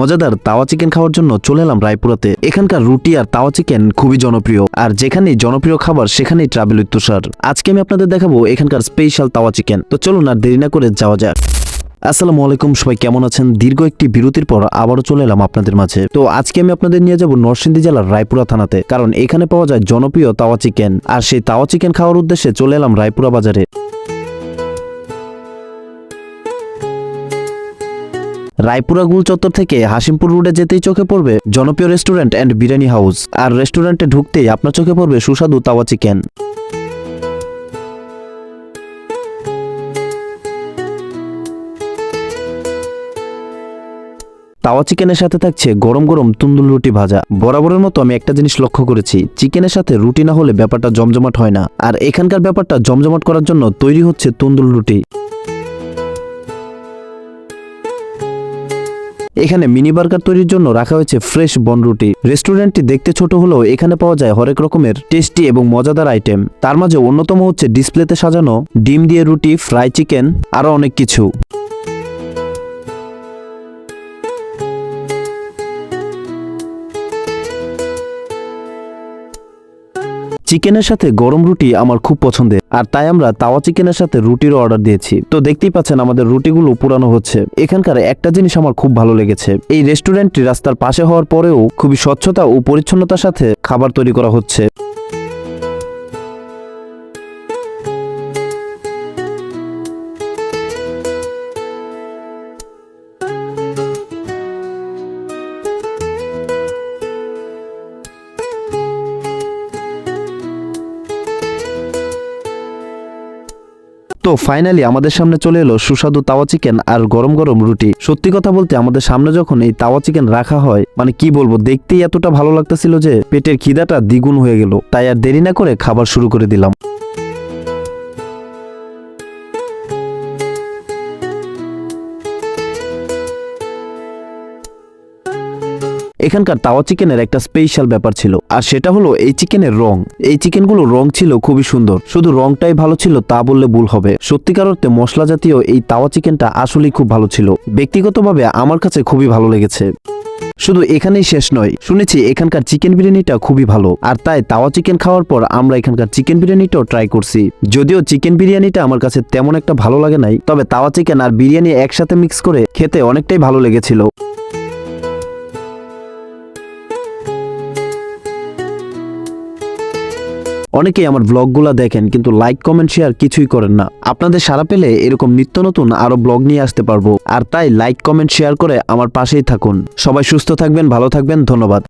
মজাদার তাওয়া চিকেন খাওয়ার জন্য চলে এলাম রায়পুরাতে। এখানকার রুটি আর তাওয়া চিকেন খুবই জনপ্রিয়। আর যেখানেই জনপ্রিয় খাবার, সেখানেই ট্রাভেল তুষার আজকে আমি আপনাদের দেখাবো এখানকার স্পেশাল তাওয়া চিকেন। তো চলুন আর দেরি না করে যাওয়া যাক। আসসালামু আলাইকুম, সবাই কেমন আছেন? দীর্ঘ একটি বিরতির পর আবারও চলে এলাম আপনাদের মাঝে। তো আজকে আমি আপনাদের নিয়ে যাব নরসিংদী জেলার রায়পুরা থানাতে, কারণ এখানে পাওয়া যায় জনপ্রিয় তাওয়া চিকেন। আর সেই তাওয়া চিকেন খাওয়ার উদ্দেশ্যে চলে এলাম রায়পুরা বাজারে। রায়পুরা গুল চত্বর থেকে হাসিমপুর রোডে যেতেই চোখে পড়বে জনপ্রিয় রেস্টুরেন্ট অ্যান্ড বিরিয়ানি হাউস। আর রেস্টুরেন্টে ঢুকতেই আপনার চোখে পড়বে সুস্বাদু তাওয়া চিকেন। তাওয়া চিকেনের সাথে থাকছে গরম গরম তুন্দুল রুটি ভাজা। বরাবরের মতো আমি একটা জিনিস লক্ষ্য করেছি, চিকেনের সাথে রুটি না হলে ব্যাপারটা জমজমাট হয় না। আর এখানকার ব্যাপারটা জমজমাট করার জন্য তৈরি হচ্ছে তুন্দুল রুটি। এখানে মিনি বার্গার তৈরির জন্য রাখা হয়েছে ফ্রেশ বনরুটি রেস্টুরেন্টটি দেখতে ছোট হলেও এখানে পাওয়া যায় হরেক রকমের টেস্টি এবং মজাদার আইটেম। তার মাঝে অন্যতম হচ্ছে ডিসপ্লেতে সাজানো ডিম দিয়ে রুটি, ফ্রাই চিকেন, আরও অনেক কিছু। চিকেনের সাথে গরম রুটি আমার খুব পছন্দের। আর তাই আমরা তাওয়া চিকেনের সাথে রুটিরও অর্ডার দিয়েছি। তো দেখতেই পাচ্ছেন আমাদের রুটিগুলো পুরানো হচ্ছে। এখানকার একটা জিনিস আমার খুব ভালো লেগেছে। এই রেস্টুরেন্টটি রাস্তার পাশে হওয়ার পরেও খুবই স্বচ্ছতা ও পরিচ্ছন্নতার সাথে খাবার তৈরি করা হচ্ছে। তো ফাইনালি আমাদের সামনে চলে এলো সুস্বাদু তাওয়া চিকেন আর গরম গরম রুটি। সত্যি কথা বলতে আমাদের সামনে যখন এই তাওয়া চিকেন রাখা হয় মানে কি বলব, দেখতেই এতটা ভালো লাগতেছিল যে পেটের খিদাটা দ্বিগুণ হয়ে গেল। তাই আর দেরি না করে খাবার শুরু করে দিলাম। এখানকার তাওয়া চিকেনের একটা স্পেশাল ব্যাপার ছিল। আর সেটা হলো এই চিকেনের রং। এই চিকেনগুলো রং ছিল খুবই সুন্দর। শুধু রংটাই ভালো ছিল তা বললে ভুল হবে। সত্যিকার অর্থে মশলা জাতীয় এই তাওয়া চিকেনটা আসলেই খুব ভালো ছিল। ব্যক্তিগতভাবে আমার কাছে খুবই ভালো লেগেছে। শুধু এখানেই শেষ নয়, শুনেছি এখানকার চিকেন বিরিয়ানিটা খুবই ভালো। আর তাই তাওয়া চিকেন খাওয়ার পর আমরা এখানকার চিকেন বিরিয়ানিটাও ট্রাই করছি। যদিও চিকেন বিরিয়ানিটা আমার কাছে তেমন একটা ভালো লাগে নাই, তবে তাওয়া চিকেন আর বিরিয়ানি একসাথে মিক্স করে খেতে অনেকটাই ভালো লেগেছিল। অনেকেই আমার ব্লগগুলো দেখেন, কিন্তু লাইক কমেন্ট শেয়ার কিছুই করেন না। আপনাদের সারা পেলে এরকম নিত্য নতুন আরও ব্লগ নিয়ে আসতে পারব। আর তাই লাইক কমেন্ট শেয়ার করে আমার পাশেই থাকুন। সবাই সুস্থ থাকবেন, ভালো থাকবেন, ধন্যবাদ।